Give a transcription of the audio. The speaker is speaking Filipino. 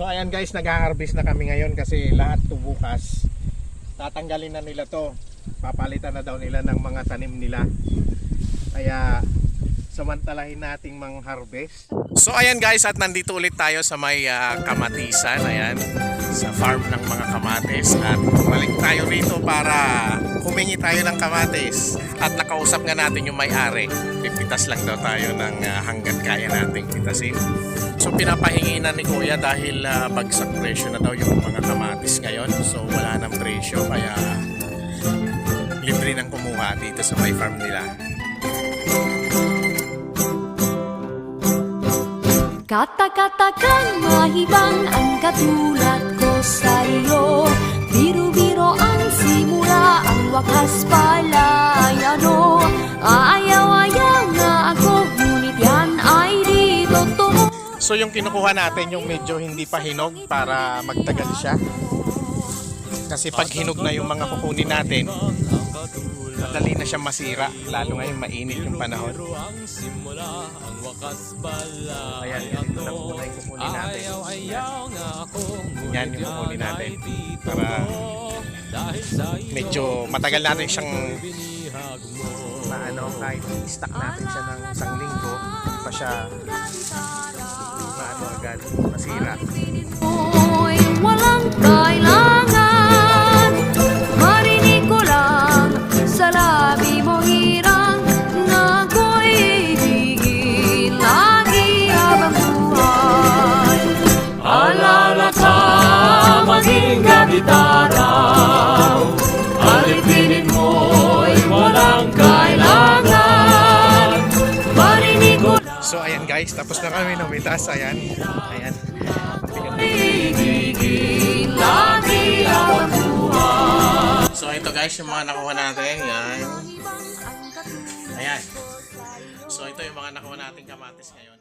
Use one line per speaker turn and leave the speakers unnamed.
So ayan guys, nag-harvest na kami ngayon kasi lahat to bukas. Tatanggalin na nila to. Papalitan na daw nila ng mga tanim nila. Kaya samantalahin nating mang harvest. So ayan guys, at nandito ulit tayo sa may ah, kamatisan, ayan, sa farm ng mga kamatis at bumalik tayo rito para humingi tayo ng kamatis at nakausap nga natin yung may-ari. Pipitas lang daw tayo ng ah, hanggat kaya nating pitasin. So pinapahingi na ni Kuya dahil ah, bagsak presyo na daw yung mga kamatis ngayon. So wala nang presyo kaya libre nang kumuha dito sa may farm nila.
Kata-katakan mahibang ang katulad ko sa iyo Biro-biro ang simula, ang wakas pala ay ano? Ayaw-ayaw nga ako, ngunit yan ay di totoo.
So yung kinukuha natin yung medyo hindi pa hinog para magtagal siya. Kasi pag hinog na yung mga kukunin natin, madali na siya masira. Lalo ngayon mainit yung panahon. Ayan, ito na muna yung kukunin natin. Yan yung kukunin natin. Para medyo matagal natin siyang maano kahit i-stack natin siya ng isang linggo pa siya maano agad masira
maging gitara. Alipinin mo'y walang kailangan. Marinig ko
so ayan guys tapos na kami namitas ayan. Ayan.
Ibigin lagi habang buhay.
So ito guys yung mga nakuha natin yan ayan. So ito yung mga nakuha natin kamatis ngayon